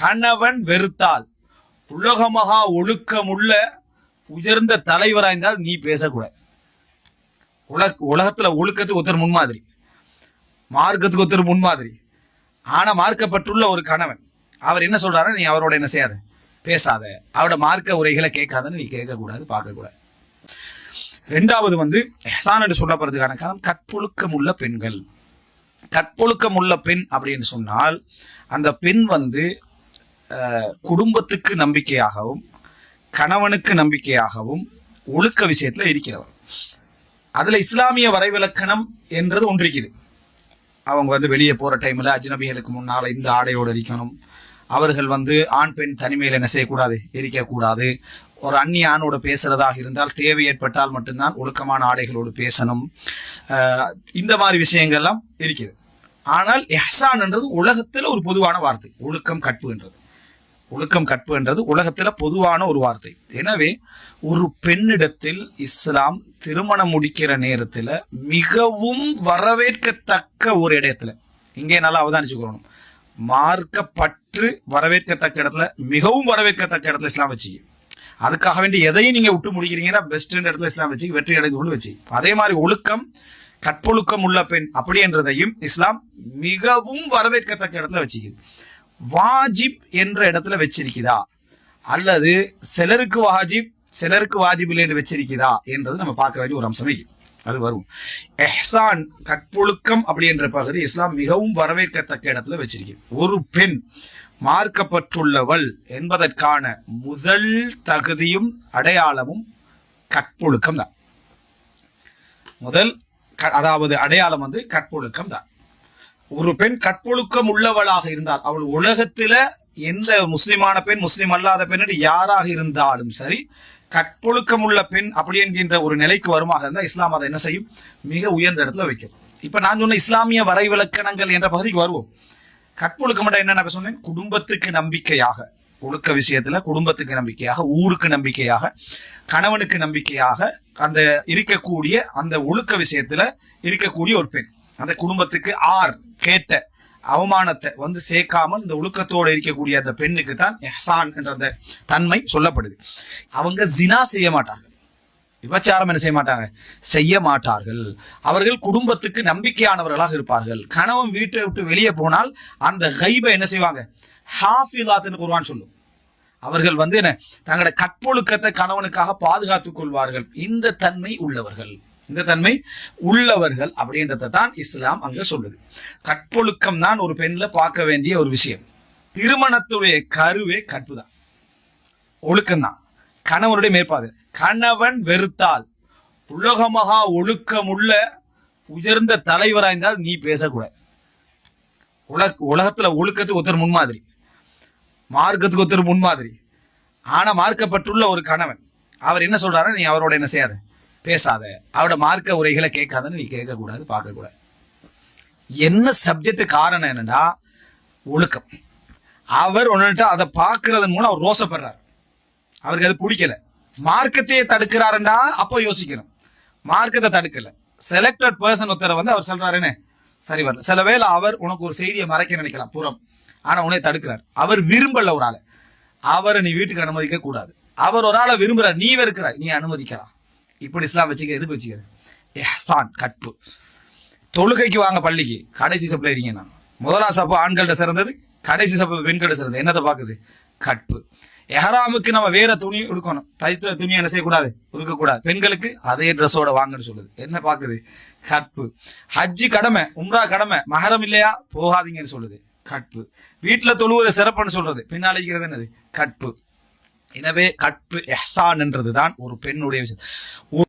கணவன் வெறுத்தால் உலகமகா ஒழுக்கமுள்ள உயர்ந்த தலைவராய்ந்தால் நீ பேசக்கூடாது. உல உலகத்துல ஒழுக்கத்துக்கு ஒருத்தர் முன்மாதிரி மார்க்கத்துக்கு ஒருத்தர் முன்மாதிரி ஆனா மார்க்கப்பட்டுள்ள ஒரு கணவன் அவர் என்ன சொல்றாரு நீ அவரோட என்ன செய்யாத பேசாத அவரோட மார்க்க உரைகளை கேட்காதன்னு நீ கேட்கக்கூடாது பார்க்கக்கூடாது. ரெண்டாவது வந்து எஹ்சான் என்று சொல்லப்படுறதுக்கான காரணம் கற்பொழுக்கம் உள்ள பெண்கள். கற்பொழுக்கம் உள்ள பெண் அப்படின்னு சொன்னால் அந்த பெண் வந்து குடும்பத்துக்கு நம்பிக்கையாகவும் கணவனுக்கு நம்பிக்கையாகவும் ஒழுக்க விஷயத்துல இருக்கிறவர். அதுல இஸ்லாமிய வரைவிலக்கணம் என்றது ஒன்றிருக்குது. அவங்க வந்து வெளியே போற டைம்ல அஜ்னபிகளுக்கு முன்னால இந்த ஆடையோடு இருக்கணும். அவர்கள் வந்து ஆண் பெண் தனிமையில் என்ன செய்யக்கூடாது இருக்கக்கூடாது ஒரு அந்நிய ஆணோடு பேசுறதாக இருந்தால் தேவை ஏற்பட்டால் மட்டும்தான் ஒழுக்கமான ஆடைகளோடு பேசணும். இந்த மாதிரி விஷயங்கள்லாம் இருக்குது. ஆனால் எஹ்சான் என்றது ஒரு பொதுவான வார்த்தை ஒழுக்கம் கற்பு என்றது. ஒழுக்கம் கற்பு என்றது உலகத்தில் பொதுவான ஒரு வார்த்தை. எனவே ஒரு பெண்ணிடத்தில் இஸ்லாம் திருமணம் முடிக்கிற நேரத்தில் மிகவும் வரவேற்கத்தக்க ஒரு இடத்துல இங்கே நல்லா அவதானிச்சுக்கணும். மார்க்கப்பற்று வரவேற்கத்தக்க இடத்துல மிகவும் வரவேற்கத்தக்க இடத்துல இஸ்லாம் வச்சு. அதுக்காக வேண்டி எதையும் நீங்கள் விட்டு முடிக்கிறீங்கன்னா பெஸ்ட்ன்ற இடத்துல இஸ்லாம் வச்சு வெற்றி அடைந்து கொண்டு வச்சு. அதே மாதிரி ஒழுக்கம் கற்பொழுக்கம் உள்ள பெண் அப்படி என்றதையும் இஸ்லாம் மிகவும் வரவேற்கத்தக்க இடத்துல வச்சுக்குது. வாஜிப் என்ற இடத்துல வச்சிருக்குதா அல்லது சிலருக்கு வாஜிப் சிலருக்கு வாஜிப் இல்லை என்று வச்சிருக்குதா என்றது நம்ம பார்க்க வேண்டிய ஒரு அம்சமே. அது வரும். எஹ்சான் கற்பொழுக்கம் அப்படி என்ற பகுதி இஸ்லாம் மிகவும் வரவேற்கத்தக்க இடத்துல வச்சிருக்கிறது. ஒரு பெண் மார்க்கப்பட்டுள்ளவள் என்பதற்கான முதல் தகுதியும் அடையாளமும் கற்பொழுக்கம் தான் முதல் அதாவது அடையாளம் வந்து கற்பொழுக்கம் தான் ஒரு பெண் கற்பொழுக்கம் உள்ளவளாக இருந்தால் அவள் உலகத்துல எந்த முஸ்லிமான பெண் முஸ்லிம் அல்லாத பெண் யாராக இருந்தாலும் சரி கற்பொழுக்கம் உள்ள பெண் அப்படி என்கின்ற ஒரு நிலைக்கு வருமாக இருந்தால் இஸ்லாம் அதை என்ன செய்யும்? மிக உயர்ந்த இடத்துல வைக்கும். இப்ப நான் சொன்ன இஸ்லாமிய வரைவிலக்கணங்கள் என்ற பகுதிக்கு வருவோம். கற்பொழுக்கம் என்ன சொன்னேன். குடும்பத்துக்கு நம்பிக்கையாக ஒழுக்க விஷயத்துல குடும்பத்துக்கு நம்பிக்கையாக ஊருக்கு நம்பிக்கையாக கணவனுக்கு நம்பிக்கையாக அந்த இருக்கக்கூடிய அந்த ஒழுக்க விஷயத்துல இருக்கக்கூடிய ஒரு பெண். அந்த குடும்பத்துக்கு ஆர் கேட்ட அவமானத்தை வந்து சேர்க்காமல் இந்த ஒழுக்கத்தோடு இருக்கக்கூடிய அந்த பெண்ணுக்கு தான் எஹசான் என்ற அந்த தன்மை சொல்லப்படுது. அவங்க ஜினா செய்ய மாட்டார்கள் விபச்சாரம் என்ன செய்ய மாட்டாங்க? செய்ய மாட்டார்கள். அவர்கள் குடும்பத்துக்கு நம்பிக்கையானவர்களாக இருப்பார்கள். கணவன் வீட்டை விட்டு வெளியே போனால் அந்த கைபை என்ன செய்வாங்க? ஹாஃபிலாத்துன்னு குருவான் சொல்லும். அவர்கள் வந்து என்ன? தங்களோட கற்பொழுக்கத்தை கணவனுக்காக பாதுகாத்துக் கொள்வார்கள். இந்த தன்மை உள்ளவர்கள். இந்த தன்மை உள்ளவர்கள் அப்படின்றத தான் இஸ்லாம் அங்க சொல்லுது. கற்பொழுக்கம் தான் ஒரு பெண்ல பார்க்க வேண்டிய ஒரு விஷயம். திருமணத்துடைய கருவே கற்பு தான். ஒழுக்கம்தான் கணவனுடைய மேற்பார்வை. கணவன் வெறுத்தால் உலகமகா ஒழுக்கமுள்ள உயர்ந்த தலைவராய்ந்தால் நீ பேசக்கூடாது. உலக உலகத்துல ஒழுக்கத்துக்கு ஒருத்தர் முன்மாதிரி. மார்க்கத்துக்கு ஒருத்தர் முன்மாதிரி. ஆனா மார்க்கப்பட்டுள்ள ஒரு கணவன் அவர் என்ன சொல்றாரு நீ அவரோட என்ன செய்யாத. பேசாத. அவரோட மார்க்க உரைகளை கேட்காதன்னு நீ கேட்கக்கூடாது பார்க்கக்கூடாது. என்ன சப்ஜெக்ட் காரணம் என்னன்னா ஒழுக்கம். அவர் ஒன்றுட்டு அதை பார்க்கறதன் மூலம் அவர் ரோசப்படுறார். அவருக்கு அது பிடிக்கல. மார்க்கத்தையே தடுக்கிறாருண்டா அப்போ யோசிக்கணும். மார்க்கத்தை தடுக்கல. செலக்டட் பர்சன் ஒருத்தரை வந்து அவர் சொல்றாருன்னு சரி வரல சில வேளை அவர் உனக்கு ஒரு செய்தியை மறைக்க நினைக்கலாம் புறம். ஆனா உன்னை தடுக்கிறார். அவர் விரும்பல ஒரு ஆளை. அவரை நீ வீட்டுக்கு அனுமதிக்க கூடாது அவர் ஒரு ஆளை விரும்புறார் நீ வெறுக்கிறாய். நீ அனுமதிக்கலாம். இப்படி இஸ்லாம் வச்சுக்க எதுக்கு வச்சுக்க? எஹ்சான் கற்பு. தொழுகைக்கு வாங்க பள்ளிக்கு. கடைசி சப்பில் இருக்கீங்க முதலாம் சப்பு ஆண்கள்கிட்ட சிறந்தது கடைசி சப்பு பெண்கள்கிட்ட சிறந்தது. என்னத்தை பார்க்குது கற்பு. எஹராமுக்கு நம்ம வேற துணி உடுக்கணும். தைத்த துணி என்ன செய்யக்கூடாது? உடுக்கக்கூடாது. பெண்களுக்கு அதே ட்ரெஸ்ஸோட வாங்கன்னு சொல்லுது. என்ன பார்க்குது கற்பு. ஹஜ்ஜி கடமை உம்ரா கடமை மகரம் இல்லையா? போகாதீங்கன்னு சொல்லுது. கற்பு. வீட்டில் தொழுவுற சிறப்புன்னு சொல்றது. பின்னாளிக்கிறது இருக்கிறது என்னது? கற்பு. எனவே கற்பு எஹ்சான் என்றதுதான் ஒரு பெண்ணுடைய விஷயம்.